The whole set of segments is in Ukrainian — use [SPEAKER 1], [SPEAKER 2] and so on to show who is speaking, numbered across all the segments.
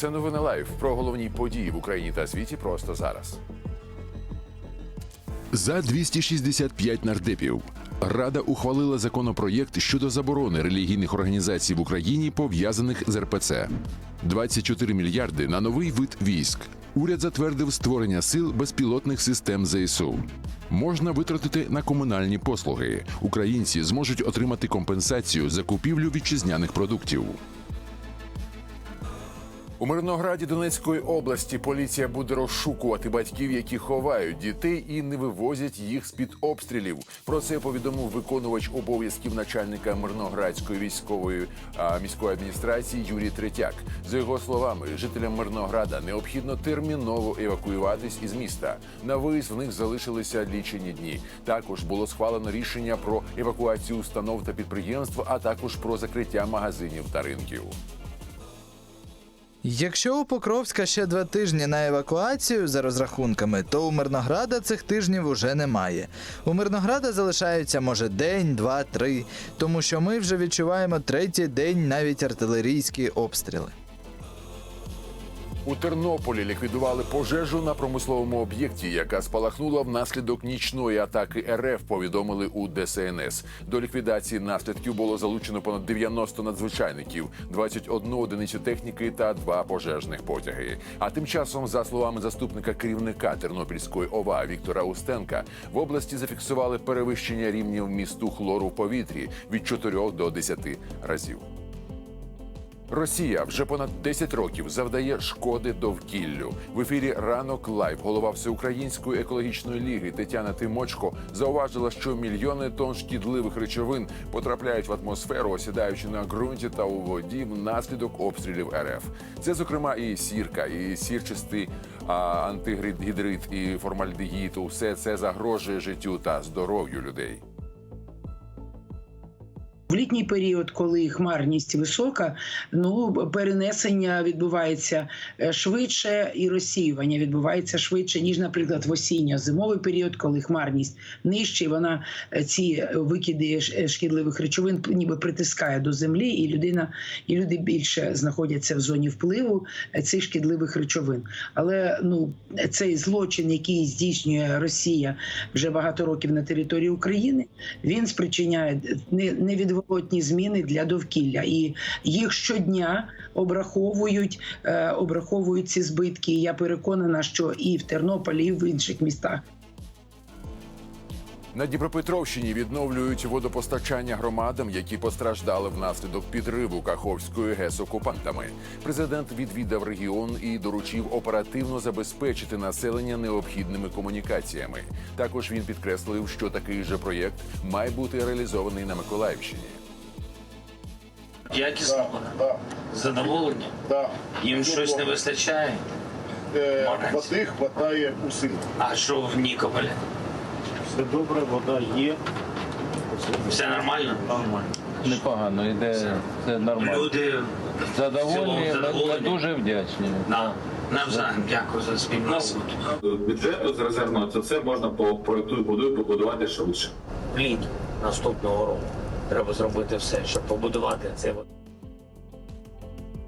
[SPEAKER 1] Це новини лайв про головні події в Україні та світі просто зараз. За 265 нардепів Рада ухвалила законопроєкт щодо заборони релігійних організацій в Україні, пов'язаних з РПЦ. 24 мільярди на новий вид військ. Уряд затвердив створення сил безпілотних систем ЗСУ. Можна витратити на комунальні послуги. Українці зможуть отримати компенсацію за купівлю вітчизняних продуктів. У Мирнограді Донецької області поліція буде розшукувати батьків, які ховають дітей і не вивозять їх з під обстрілів. Про це повідомив виконувач обов'язків начальника Мирноградської військової а, міської адміністрації Юрій Третяк. За його словами, жителям Мирнограда необхідно терміново евакуюватись із міста. На виїзд в них залишилися лічені дні. Також було схвалено рішення про евакуацію установ та підприємств, а також про закриття магазинів та ринків.
[SPEAKER 2] Якщо у Покровська ще два тижні на евакуацію за розрахунками, то у Мирнограда цих тижнів уже немає. У Мирнограда залишаються може день, два, три, тому що ми вже відчуваємо третій день навіть артилерійські обстріли.
[SPEAKER 1] У Тернополі ліквідували пожежу на промисловому об'єкті, яка спалахнула внаслідок нічної атаки РФ. Повідомили у ДСНС. До ліквідації наслідків було залучено понад 90 надзвичайників, 21 одиницю техніки та два пожежних потяги. А тим часом, за словами заступника керівника Тернопільської ОВА Віктора Устенка, в області зафіксували перевищення рівнів місту хлору в повітрі від 4 до 10 разів. Росія вже понад 10 років завдає шкоди довкіллю. В ефірі ранок лайв голова всеукраїнської екологічної ліги Тетяна Тимочко зауважила, що мільйони тонн шкідливих речовин потрапляють в атмосферу, осідаючи на ґрунті та у воді внаслідок обстрілів РФ. Це, зокрема, і сірка, і сірчастий а, антигідрит, і формальдегід. Усе це загрожує життю та здоров'ю людей.
[SPEAKER 3] В літній період, коли хмарність висока, ну перенесення відбувається е, швидше, і розсіювання відбувається швидше, ніж, наприклад, в осінньо-зимовий період, коли хмарність нижче, вона е, ці викиди е, шкідливих речовин ніби притискає до землі, і людина, і люди більше знаходяться в зоні впливу цих шкідливих речовин. Але ну цей злочин, який здійснює Росія вже багато років на території України, він спричиняє не- невідворотні зміни для довкілля, і їх щодня обраховують, е, обраховують ці збитки. Я переконана, що і в Тернополі, і в інших містах
[SPEAKER 1] На Дніпропетровщині відновлюють водопостачання громадам, які постраждали внаслідок підриву Каховської ГЕС окупантами. Президент відвідав регіон і доручив оперативно забезпечити населення необхідними комунікаціями. Також він підкреслив, що такий же проєкт має бути реалізований на Миколаївщині.
[SPEAKER 4] Якісно
[SPEAKER 5] Да,
[SPEAKER 4] Задоволені?
[SPEAKER 5] да.
[SPEAKER 4] Їм щось не вистачає?
[SPEAKER 5] Е, Води хватає усім.
[SPEAKER 4] А що в Нікополі?
[SPEAKER 6] Все добре, вода є.
[SPEAKER 4] Все нормально?
[SPEAKER 6] Нормально. Непогано, йде все нормально.
[SPEAKER 4] Люди
[SPEAKER 6] Задоволені, ми, ми
[SPEAKER 4] задоволені?
[SPEAKER 6] дуже вдячні.
[SPEAKER 4] на, навзаєм дякую за спільну
[SPEAKER 7] бюджету з резервного це все можна по проекту будую побудувати швидше.
[SPEAKER 4] Вліт наступного року. Треба зробити все, щоб побудувати це.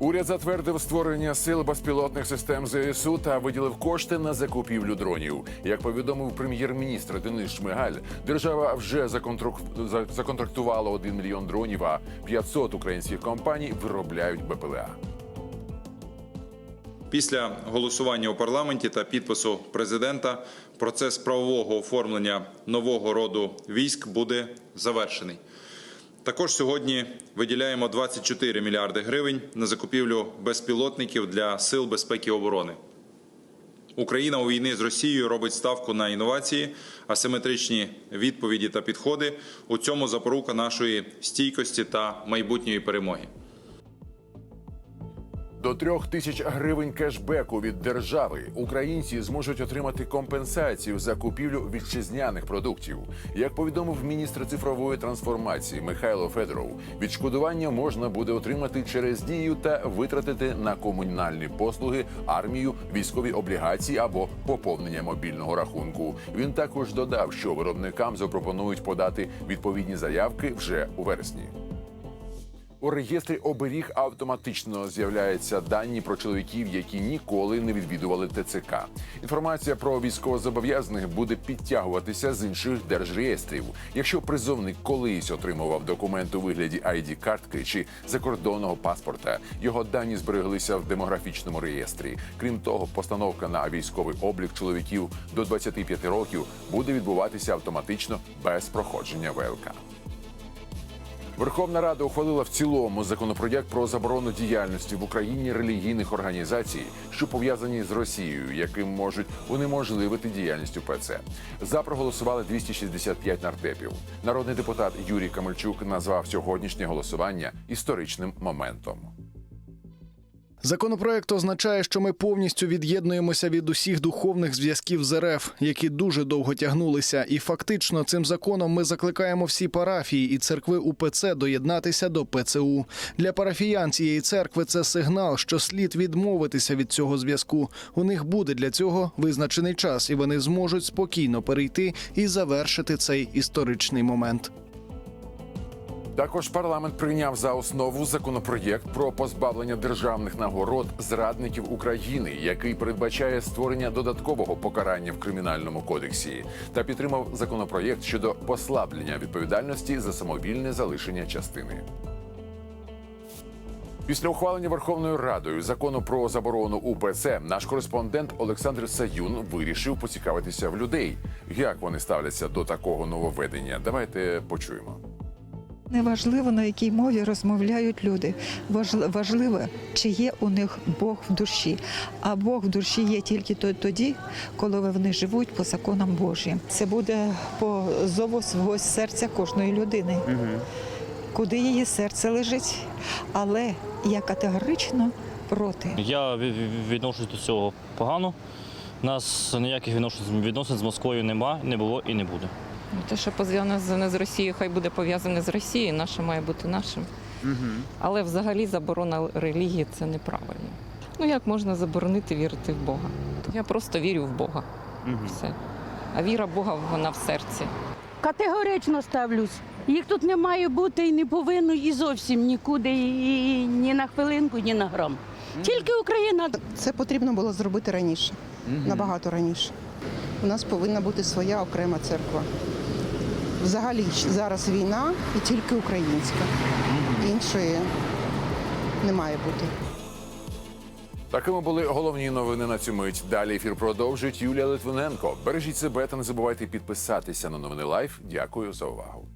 [SPEAKER 1] Уряд затвердив створення сил безпілотних систем ЗСУ та виділив кошти на закупівлю дронів. Як повідомив прем'єр-міністр Денис Шмигаль, держава вже за- законтрактувала 1 мільйон дронів, а 500 українських компаній виробляють БПЛА.
[SPEAKER 8] Після голосування у парламенті та підпису президента процес правового оформлення нового роду військ буде завершений. Також сьогодні виділяємо 24 мільярди гривень на закупівлю безпілотників для сил безпеки і оборони. Україна у війні з Росією робить ставку на інновації, асиметричні відповіді та підходи. У цьому запорука нашої стійкості та майбутньої перемоги.
[SPEAKER 1] До трьох тисяч гривень кешбеку від держави українці зможуть отримати компенсацію за купівлю вітчизняних продуктів. Як повідомив міністр цифрової трансформації Михайло Федоров, відшкодування можна буде отримати через дію та витратити на комунальні послуги, армію, військові облігації або поповнення мобільного рахунку. Він також додав, що виробникам запропонують подати відповідні заявки вже у вересні. У реєстрі оберіг автоматично з'являються дані про чоловіків, які ніколи не відвідували ТЦК. Інформація про військовозобов'язаних буде підтягуватися з інших держреєстрів. Якщо призовник колись отримував документ у вигляді id картки чи закордонного паспорта, його дані збереглися в демографічному реєстрі. Крім того, постановка на військовий облік чоловіків до 25 років буде відбуватися автоматично без проходження ВЛК. Верховна Рада ухвалила в цілому законопроєкт про заборону діяльності в Україні релігійних організацій, що пов'язані з Росією, яким можуть унеможливити діяльність УПЦ. За проголосували 265 нардепів. Народний депутат Юрій Камельчук назвав сьогоднішнє голосування історичним моментом.
[SPEAKER 9] Законопроект означає, що ми повністю від'єднуємося від усіх духовних зв'язків з РФ, які дуже довго тягнулися, і фактично цим законом ми закликаємо всі парафії і церкви УПЦ доєднатися до ПЦУ. Для парафіян цієї церкви це сигнал, що слід відмовитися від цього зв'язку. У них буде для цього визначений час, і вони зможуть спокійно перейти і завершити цей історичний момент.
[SPEAKER 1] Також парламент прийняв за основу законопроєкт про позбавлення державних нагород зрадників України, який передбачає створення додаткового покарання в кримінальному кодексі, та підтримав законопроєкт щодо послаблення відповідальності за самовільне залишення частини. Після ухвалення Верховною Радою закону про заборону УПЦ наш кореспондент Олександр Саюн вирішив поцікавитися в людей, як вони ставляться до такого нововведення. Давайте почуємо.
[SPEAKER 10] Неважливо, на якій мові розмовляють люди. Важливо, чи є у них Бог в душі. А Бог в душі є тільки тоді, коли вони живуть по законам Божим. Це буде по зову свого серця кожної людини, куди її серце лежить. Але я категорично проти.
[SPEAKER 11] Я ві- ві- відношусь до цього погано. У нас ніяких відносин, відносин з Москвою нема, не було і не буде.
[SPEAKER 12] Те, що пов'язане з Росією, хай буде пов'язане з Росією, наше має бути нашим. Але взагалі заборона релігії це неправильно. Ну як можна заборонити вірити в Бога? Я просто вірю в Бога. Все. А віра Бога вона в серці.
[SPEAKER 13] Категорично ставлюсь. Їх тут не має бути і не повинно і зовсім нікуди, і, і ні на хвилинку, ні на грам. Тільки Україна.
[SPEAKER 14] Це потрібно було зробити раніше, набагато раніше. У нас повинна бути своя окрема церква. Взагалі зараз війна і тільки українська. Іншої не має бути.
[SPEAKER 1] Такими були головні новини на цю мить. Далі ефір продовжить Юлія Литвиненко. Бережіть себе та не забувайте підписатися на новини Лайф. Дякую за увагу.